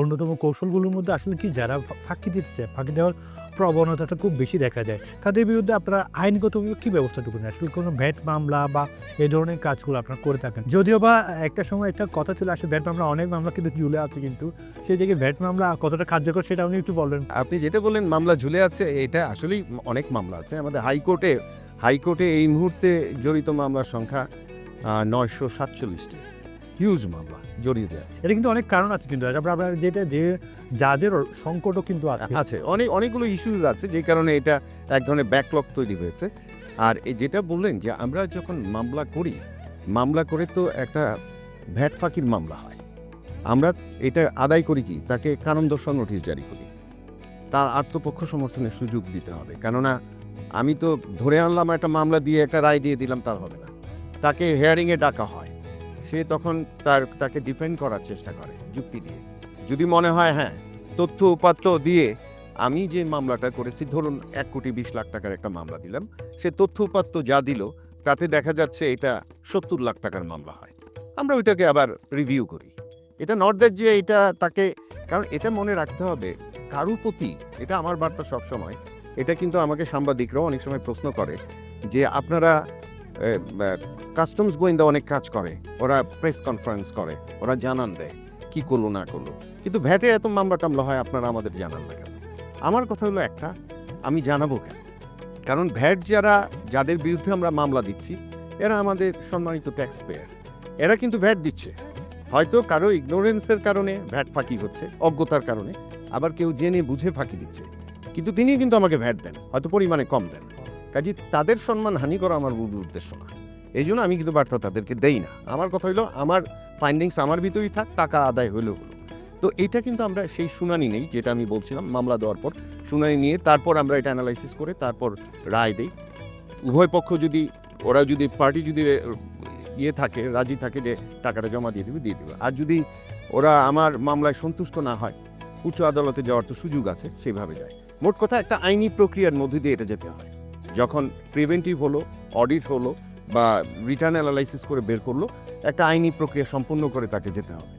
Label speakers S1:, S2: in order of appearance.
S1: অন্যতম কৌশলগুলোর মধ্যে আসলে কি যারা ফাঁকি দিচ্ছে, ফাঁকি দেওয়ার প্রবণতাটা খুব বেশি দেখা যায়, তাদের বিরুদ্ধে আপনারা আইনগতভাবে কি ব্যবস্থাটুকু নেন আসলে কোনো ভ্যাট মামলা বা এই ধরনের কাজগুলো আপনারা করে থাকেন? যদিও বা একটা সময় একটা কথা চলে আসে, ভ্যাট মামলা, অনেক মামলা কিন্তু ঝুলে আছে কিন্তু, সেই জায়গায় ভ্যাট মামলা কতটা কার্যকর সেটা আপনি একটু বলবেন
S2: আপনি যেটা বললেন, মামলা ঝুলে আছে, এটা আসলেই অনেক মামলা আছে। আমাদের হাইকোর্টে হাইকোর্টে এই মুহূর্তে জড়িত মামলার সংখ্যা নয়শো সাতচল্লিশটি। হিউজ মামলা জড়িয়ে দেওয়া
S1: এটা কিন্তু অনেক কারণ আছে কিন্তু আপনার যেটা যে জাজের সংকটও কিন্তু আছে।
S2: আছে। অনেক অনেকগুলো ইস্যুজ আছে যে কারণে এটা এক ধরনের ব্যাকলগ তৈরি হয়েছে। আর এই যেটা বললেন যে আমরা যখন মামলা করি মামলা করে তো একটা ভ্যাট ফাঁকির মামলা হয়। আমরা এটা আদায় করি কি? তাকে কারণ দর্শন নোটিশ জারি করি। তার আত্মপক্ষ সমর্থনের সুযোগ দিতে হবে। কেননা আমি তো ধরে আনলাম একটা মামলা দিয়ে একটা রায় দিয়ে দিলাম তা হবে না। তাকে হেয়ারিংয়ে ডাকা হয়। সে তখন তার, তাকে ডিফেন্ড করার চেষ্টা করে যুক্তি দিয়ে। যদি মনে হয় হ্যাঁ তথ্য উপাত্ত দিয়ে আমি যে মামলাটা করেছি, ধরুন এক কোটি বিশ লাখ টাকার একটা মামলা দিলাম, সে তথ্য উপাত্ত যা দিল, তাতে দেখা যাচ্ছে এটা সত্তর লাখ টাকার মামলা হয়। আমরা ওইটাকে আবার রিভিউ করি। এটা নট দ্যাট যে এটা তাকে, কারণ এটা মনে রাখতে হবে, কারুর প্রতি, এটা আমার বার্তা সব সময় এটা কিন্তু আমাকে সাংবাদিকরাও অনেক সময় প্রশ্ন করে যে আপনারা কাস্টমস গোয়েন্দা অনেক কাজ করে। ওরা প্রেস কনফারেন্স করে, ওরা জানান দেয়, কি করল, না করল। কিন্তু ভ্যাটে এত মামলা টামলা হয়, আপনারা আমাদের জানান না কেন? আমার কথা হলো একটা, আমি জানাব কেন? কারণ ভ্যাট যারা, যাদের বিরুদ্ধে আমরা মামলা দিচ্ছি, এরা আমাদের সম্মানিত ট্যাক্স পেয়ার এরা কিন্তু ভ্যাট দিচ্ছে। হয়তো কারও ইগনোরেন্সের কারণে ভ্যাট ফাঁকি হচ্ছে, অজ্ঞতার কারণে। আবার কেউ জেনে বুঝে ফাঁকি দিচ্ছে। কিন্তু তিনি কিন্তু আমাকে ভ্যাট দেন, হয়তো পরিমাণে কম দেন। কাজে, তাদের সম্মান হানি করা আমার মূল উদ্দেশ্য না। এই জন্য আমি কিন্তু বার্তা তাদেরকে দেই না। আমার কথা হলো আমার ফাইন্ডিংস আমার ভিতরেই থাক, টাকা আদায় হলেও হলো। তো এটা কিন্তু আমরা সেই শুনানি নেই, যেটা আমি বলছিলাম, মামলা দেওয়ার পর। শুনানি নিয়ে তারপর আমরা এটা অ্যানালাইসিস করে তারপর রায় দেই। উভয় পক্ষ যদি, ওরা যদি পার্টি যদি ইয়ে থাকে, রাজি থাকে যে টাকাটা জমা দিয়ে দেবে দিয়ে দেবে। আর যদি ওরা আমার মামলায় সন্তুষ্ট না হয়, উচ্চ আদালতে যাওয়ার তো সুযোগ আছে, সেইভাবে যায়। মোট কথা একটা আইনি প্রক্রিয়ার মধ্যে দিয়ে এটা যেতে হয়। যখন প্রিভেন্টিভ হলো অডিট হলো বা রিটার্ন অ্যানালাইসিস করে বের করল, একটা আইনি প্রক্রিয়া সম্পূর্ণ করে তাকে যেতে হবে।